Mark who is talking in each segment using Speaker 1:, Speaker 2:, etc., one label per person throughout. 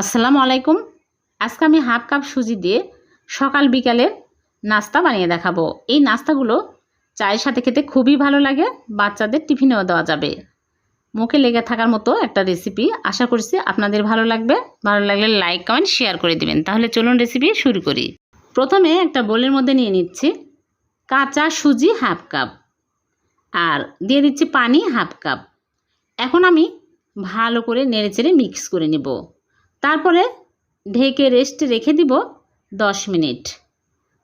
Speaker 1: আসসালামু আলাইকুম। আজকে আমি হাফ কাপ সুজি দিয়ে সকাল বিকালের নাস্তা বানিয়ে দেখাবো। এই নাস্তাগুলো চায়ের সাথে খেতে খুবই ভালো লাগে, বাচ্চাদের টিফিনেও দেওয়া যাবে। মুখে লেগে থাকার মতো একটা রেসিপি আশা করছি আপনাদের ভালো লাগবে। ভালো লাগলে লাইক, কমেন্ট, শেয়ার করে দিবেন। তাহলে চলুন রেসিপি শুরু করি। প্রথমে একটা বোলের মধ্যে নিয়ে নিচ্ছি কাঁচা সুজি হাফ কাপ আর দিয়ে দিচ্ছি পানি হাফ কাপ। এখন আমি ভালো করে নেড়েচেড়ে মিক্স করে নেব। তারপরে ঢেকে রেস্টে রেখে দিব দশ মিনিট।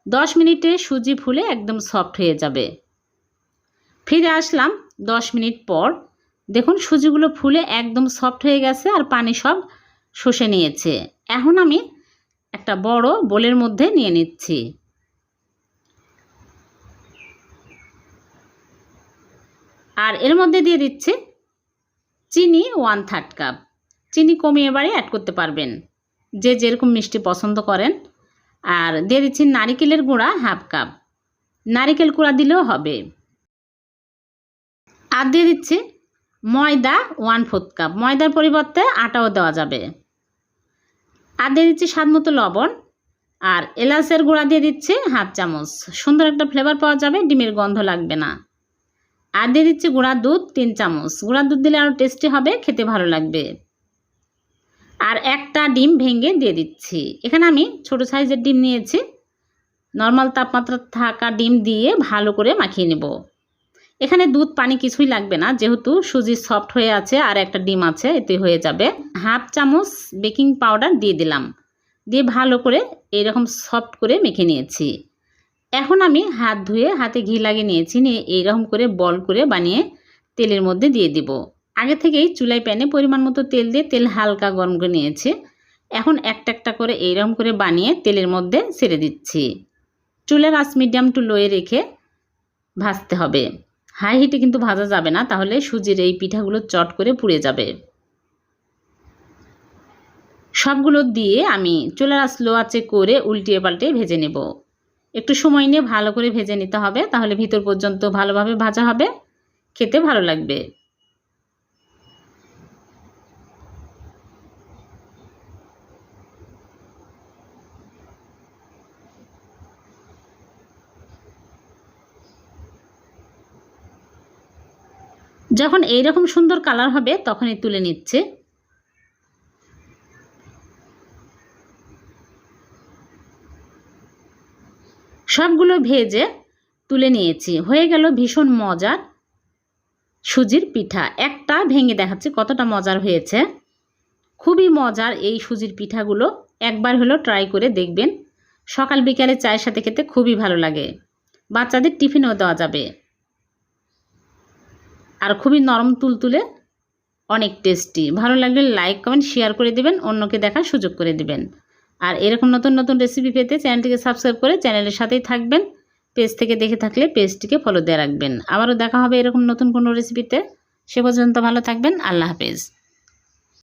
Speaker 1: দশ মিনিটে সুজি ফুলে একদম সফট হয়ে যাবে। ফিরে আসলাম দশ মিনিট পর। দেখুন, সুজিগুলো ফুলে একদম সফট হয়ে গেছে আর পানি সব শুষে নিয়েছে। এখন আমি একটা বড় বোলের মধ্যে নিয়ে নিচ্ছি। আর এর মধ্যে দিয়ে দিচ্ছি চিনি ওয়ান থার্ড কাপ। চিনি কমিয়ে বাড়ি অ্যাড করতে পারবেন। যে যেরকম মিষ্টি পছন্দ করেন। আর দিয়ে দিচ্ছি নারিকেলের গুঁড়া হাফ কাপ নারিকেল গুঁড়া দিলেও হবে। আর দিয়ে দিচ্ছি ময়দা ওয়ান ফোর্থ কাপ ময়দার পরিবর্তে আটাও দেওয়া যাবে। আর দিয়ে দিচ্ছি স্বাদ মতো লবণ। আর এলাচের গুঁড়া দিয়ে দিচ্ছি হাফ চামচ। সুন্দর একটা ফ্লেভার পাওয়া যাবে, ডিমের গন্ধ লাগবে না। আর দিয়ে দিচ্ছি গুঁড়ার দুধ তিন চামচ। গুঁড়ার দুধ দিলে আরও টেস্টি হবে, খেতে ভালো লাগবে। আর একটা ডিম ভেঙে দিয়ে দিচ্ছি। এখানে আমি ছোট সাইজের ডিম নিয়েছি। নর্মাল তাপমাত্রা থাকা ডিম দিয়ে ভালো করে মাখিয়ে নেব। এখানে দুধ পানি কিছুই লাগবে না, যেহেতু সুজি সফট হয়ে আছে আর একটা ডিম আছে, এতে হয়ে যাবে। হাফ চামচ বেকিং পাউডার দিয়ে দিলাম। দিয়ে ভালো করে এইরকম সফট করে মেখে নিয়েছি। এখন আমি হাত ধুয়ে হাতে ঘি লাগিয়ে নিয়েছি, নিয়ে এইরকম করে বল করে বানিয়ে তেলের মধ্যে দিয়ে দিব। আগে থেকেই চুলাই প্যানে পরিমাণ মতো তেল দিয়ে তেল হালকা গরম করে নিয়েছি। এখন একটা একটা করে এইরকম করে বানিয়ে তেলের মধ্যে ছেড়ে দিচ্ছি। চুলের আঁচ মিডিয়াম টু লোয়ে রেখে ভাজতে হবে। হাই হিটে কিন্তু ভাজা যাবে না, তাহলে সুজির এই পিঠাগুলো চট করে পুড়ে যাবে। সবগুলো দিয়ে আমি চুলার আঁচ লো আঁচে করে উল্টিয়ে পাল্টে ভেজে নেব। একটু সময় নিয়ে ভালো করে ভেজে নিতে হবে, তাহলে ভিতর পর্যন্ত ভালোভাবে ভাজা হবে, খেতে ভালো লাগবে। যখন এইরকম সুন্দর কালার হবে, তখনই তুলে নিচ্ছে। সবগুলো ভেজে তুলে নিয়েছি। হয়ে গেল ভীষণ মজার সুজির পিঠা। একটা ভেঙে দেখাচ্ছি কতটা মজার হয়েছে। খুবই মজার এই সুজির পিঠাগুলো। একবার হলো ট্রাই করে দেখবেন। সকাল বিকালে চায়ের সাথে খেতে খুবই ভালো লাগে। বাচ্চাদের টিফিনও দেওয়া যাবে। আর খুবই নরম তুলতুলে, অনেক টেস্টি ভালো লাগলে লাইক কমেন্ট শেয়ার করে দেবেন, অন্যকে দেখার সুযোগ করে দেবেন। আর এরকম নতুন নতুন রেসিপি পেতে চ্যানেলটিকে সাবস্ক্রাইব করে চ্যানেলের সাথেই থাকবেন। পেজ থেকে দেখে থাকলে পেজটিকে ফলো দিয়ে রাখবেন। আবারও দেখা হবে এরকম নতুন কোনো রেসিপিতে সে পর্যন্ত ভালো থাকবেন। আল্লাহ হাফেজ।